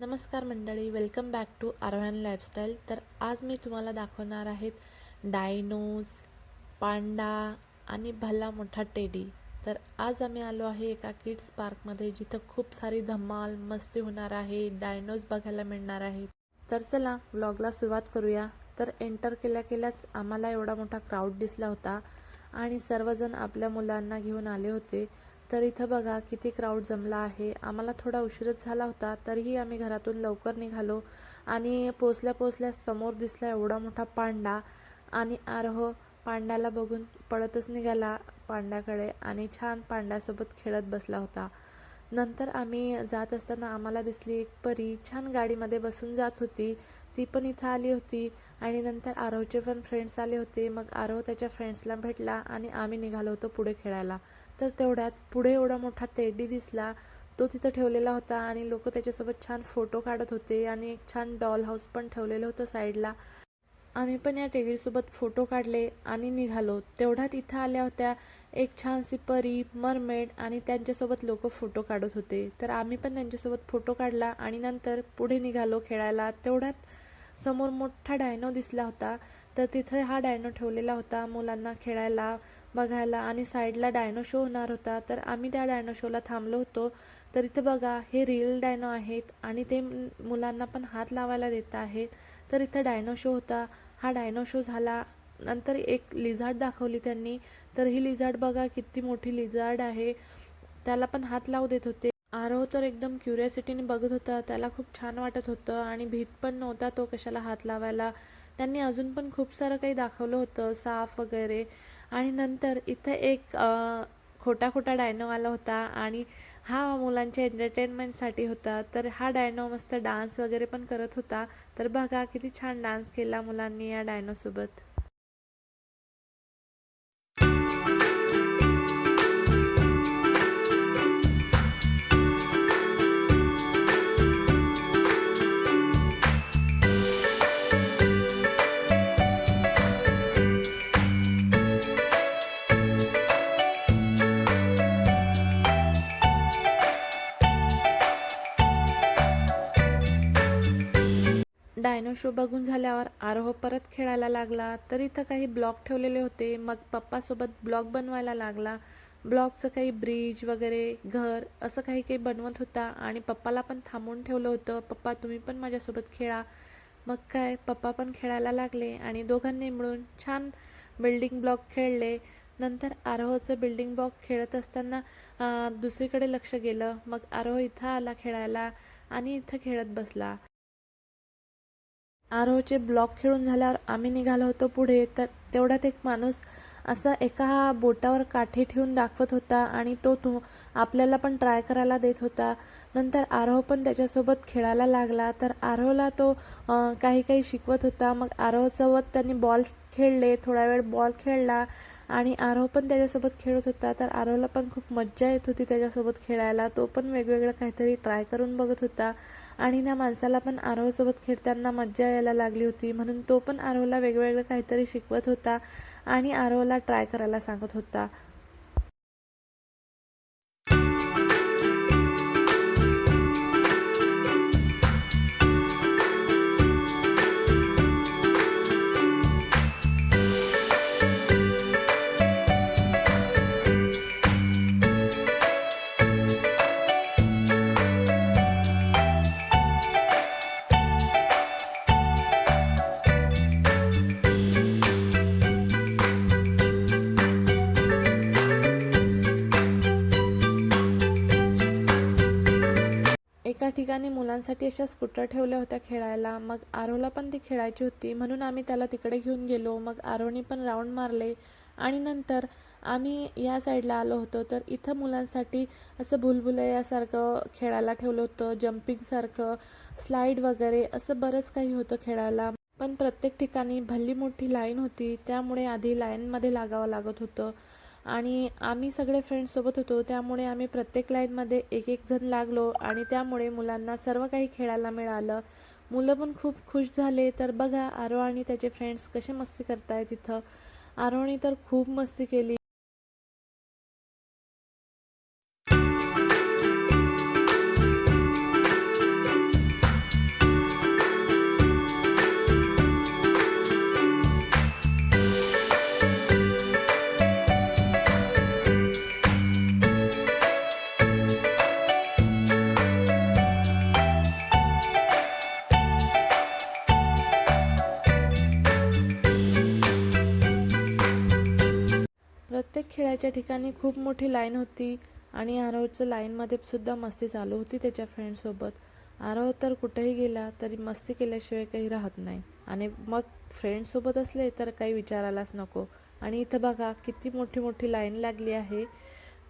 नमस्कार मंडळी welcome back to Arohan lifestyle तर आज मी तुम्हाला दाखवणार आहेत डायनोज पांडा आणि भला मोठा टेडी तर आज आम्ही आलो आहे एका किड्स पार्कमध्ये जिथं खूप सारी धमाल मस्ती होणार आहे डायनोज बघायला मिळणार आहेत. तर चला व्लॉगला सुरुवात करूया. तर एंटर केल्या केल्याच आम्हाला एवढा मोठा क्राऊड दिसला होता आणि सर्वजण आपल्या मुलांना घेऊन आले होते. तर इथं बघा किती क्राऊड जमला आहे. आम्हाला थोडा उशीरच झाला होता तरीही आम्ही घरातून लवकर निघालो आणि पोचल्या पोचल्या समोर दिसला एवढा मोठा पांडा आणि आरोह पांड्याला बघून पळतच निघाला पांड्याकडे आणि छान पांड्यासोबत खेळत बसला होता. नंतर आम्ही जात असताना आम्हाला दिसली एक परी छान गाडीमध्ये बसून जात होती. ती पण इथं आली होती आणि नंतर आरोचे पण फ्रेंड्स आले होते. मग आरोह त्याच्या फ्रेंड्सला भेटला आणि आम्ही निघालो होतो पुढे खेळायला. तर तेवढ्यात पुढे एवढा मोठा टेडी दिसला. तो तिथं ठेवलेला होता आणि लोक त्याच्यासोबत छान फोटो काढत होते आणि एक छान डॉल हाऊस पण ठेवलेलं होतं साईडला. आम्ही पण या टेडीसोबत फोटो काढले आणि निघालो. तेवढ्यात इथं आल्या होत्या एक छानशी परी मरमेड आणि त्यांच्यासोबत लोक फोटो काढत होते. तर आम्ही पण त्यांच्यासोबत फोटो काढला आणि नंतर पुढे निघालो खेळायला. तेवढ्यात समोर मोठा डायनो दिसला होता. तर तिथे हा डायनो ठेवलेला होता मुलांना खेळायला बघायला आणि साईडला डायनो शो होणार होता. तर आम्ही त्या डायनो शोला थांबलो होतो. तर इथे बघा हे रिअल डायनो आहेत आणि ते मुलांना पण हात लावायला देत आहेत. तर इथं डायनो शो होता. हा डायनो शो झाला. नंतर एक लिझार्ड दाखवली त्यांनी. तर ही लिझार्ड बघा किती मोठी लिझार्ड आहे. त्याला पण हात लावू देत होते. आरव तर एकदम क्युरियासिटीने बघत होता. त्याला खूप छान वाटत होतं आणि भीत पण नव्हता तो कशाला हात लावायला. त्यांनी अजून पण खूप सारं काही दाखवलं होतं साफ वगैरे. आणि नंतर इथं एक खोटा खोटा डायनो आला होता आणि हा मुलांच्या एंटरटेनमेंटसाठी होता. तर हा डायनो मस्त डान्स वगैरे पण करत होता. तर बघा किती छान डान्स केला मुलांनी या डायनोसोबत डायनोशो बघून झाल्यावर आरोह परत खेळायला लागला. तर इथं काही ब्लॉक ठेवलेले होते. मग पप्पासोबत ब्लॉक बनवायला लागला. ब्लॉकचं काही ब्रिज वगैरे घर असं काही काही बनवत होता आणि पप्पाला पण थांबवून ठेवलं होतं. पप्पा तुम्ही पण माझ्यासोबत खेळा. मग काय पप्पा पण खेळायला लागले आणि दोघांनी मिळून छान बिल्डिंग ब्लॉक खेळले. नंतर आरोहचं बिल्डिंग ब्लॉक खेळत असताना दुसरीकडे लक्ष गेलं. मग आरोह इथं आला खेळायला आणि इथं खेळत बसला. आरोचे ब्लॉक खेळून झाल्यावर आम्ही निघालो होतो पुढे. तर तेवढ्यात एक माणूस असं एका बोटावर काठी ठेवून दाखवत होता आणि तो तू आपल्याला पण ट्राय करायला देत होता. नंतर आरोह पण त्याच्यासोबत खेळायला लागला. तर आरोहला तो काही काही शिकवत होता. मग आरोहसोबत त्यांनी बॉल खेळले थोडा वेळ बॉल खेळला आणि आरव पण त्याच्यासोबत खेळत होता. तर आरवला पण खूप मज्जा येत होती त्याच्यासोबत खेळायला. तो पण वेगवेगळं काहीतरी ट्राय करून बघत होता. आणि त्या माणसाला पण आरवसोबत खेळताना मज्जा यायला लागली होती. म्हणून तो पण आरवला वेगवेगळं काहीतरी शिकवत होता आणि आरवला ट्राय करायला सांगत होता. एका ठिकाणी मुलांसाठी अशा स्कूटर ठेवल्या होत्या खेळायला. मग आरोला पण ती खेळायची होती. म्हणून आम्ही त्याला तिकडे घेऊन गेलो. मग आरोनी पण राऊंड मारले. आणि नंतर आम्ही या साईडला आलो होतो. तर इथं मुलांसाठी असं भुलभुलयासारखं खेळायला ठेवलं होतं. जम्पिंगसारखं स्लाईड वगैरे असं बरंच काही होतं खेळायला. पण प्रत्येक ठिकाणी भल्ली मोठी लाईन होती. त्यामुळे आधी लाईनमध्ये लागावं लागत होतं. आणि आम्ही सगळे फ्रेंड्ससोबत होतो. त्यामुळे आम्ही प्रत्येक लाईनमध्ये एक एक जण लागलो आणि त्यामुळे मुलांना सर्व काही खेळायला मिळालं. मुलं पण खूप खुश झाले. तर बघा आरो आणि त्याचे फ्रेंड्स कसे मस्ती करतायत तिथं आरोने तर खूप मस्ती केली. खेळायच्या ठिकाणी खूप मोठी लाईन होती आणि आरवचं लाईनमध्ये सुद्धा मस्ती चालू होती त्याच्या फ्रेंडसोबत आरव तर कुठेही गेला तरी मस्ती केल्याशिवाय काही राहत नाही. आणि मग फ्रेंडसोबत असले तर काही विचारायलाच नको. आणि इथं बघा किती मोठी मोठी लाईन लागली आहे.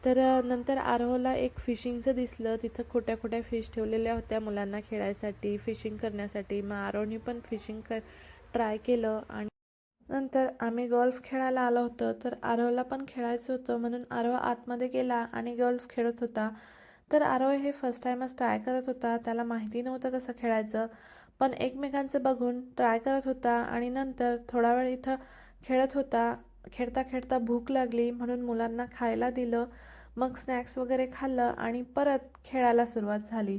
तर नंतर आरवला एक फिशिंगचं दिसलं. तिथं खोट्या खोट्या फिश ठेवलेल्या होत्या मुलांना खेळायसाठी फिशिंग करण्यासाठी. मग आरवने पण फिशिंग कर ट्राय केलं आणि नंतर आम्ही गोल्फ खेळायला आलो होतो तर आरवला पण खेळायचं होतं म्हणून आरव आतमध्ये गेला आणि गोल्फ खेळत होता. तर आरव हे फर्स्ट टाईमच ट्राय करत होता त्याला माहिती नव्हतं कसं खेळायचं. पण एकमेकांचं बघून ट्राय करत होता आणि नंतर थोडा वेळ इथं खेळत होता. खेळता खेळता भूक लागली म्हणून मुलांना खायला दिलं. मग स्नॅक्स वगैरे खाल्लं आणि परत खेळायला सुरुवात झाली.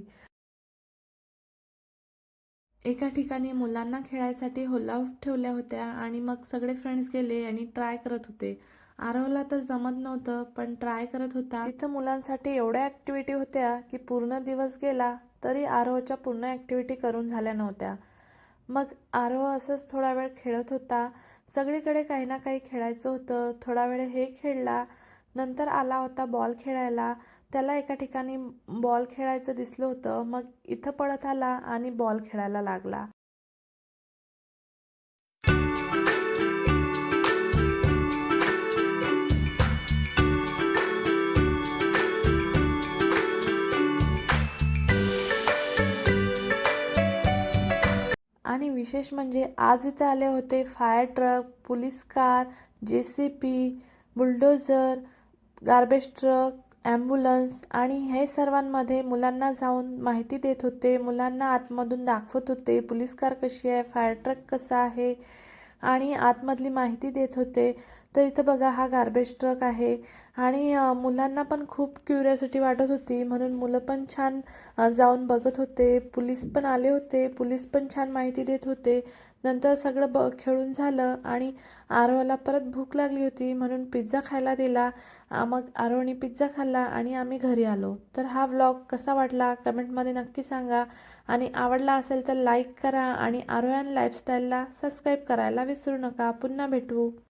एका ठिकाणी मुलांना खेळायसाठी होलाव ठेवल्या होत्या आणि मग सगळे फ्रेंड्स गेले आणि ट्राय करत होते. आरवला तर जमत नव्हतं पण ट्राय करत होता. तिथं मुलांसाठी एवढ्या ॲक्टिव्हिटी होत्या की पूर्ण दिवस गेला तरी आरवच्या पूर्ण ॲक्टिव्हिटी करून झाल्या नव्हत्या. मग आरव असंच थोडा वेळ खेळत होता. सगळीकडे काही ना काही खेळायचं होतं. थोडा वेळ हे खेळला. नंतर आला होता बॉल खेळायला. त्याला एका ठिकाणी बॉल खेळायचं दिसलं होतं. मग इथं पळत आला आणि बॉल खेळायला लागला. आणि विशेष म्हणजे आज इथे आले होते fire truck police car J C B bulldozer garbage truck ambulance आणि हे सर्वांमध्ये मुलांना जाऊन माहिती देत होते. मुलांना आतमधून दाखवत होते पोलीस कार कशी आहे? फायर ट्रक कसा आहे? आणि आतमधली माहिती देत होते. तर इथं बघा हा गार्बेज ट्रक आहे. आणि मुलांना पण खूप क्युरियोसिटी वाटत होती. म्हणून मुलं पण छान जाऊन बघत होते. पोलीस पण आले होते. पोलीस पण छान माहिती देत होते. नंतर सगळं ब खेळून झालं आणि आरवला परत भूक लागली होती म्हणून पिझ्झा खायला दिला. मग आरोने पिझ्झा खाल्ला आणि आम्ही घरी आलो. तर हा व्लॉग कसा वाटला कमेंटमध्ये नक्की सांगा आणि आवडला असेल तर लाईक करा आणि आरोयान लाईफस्टाईलला सबस्क्राईब करायला विसरू नका. पुन्हा भेटू.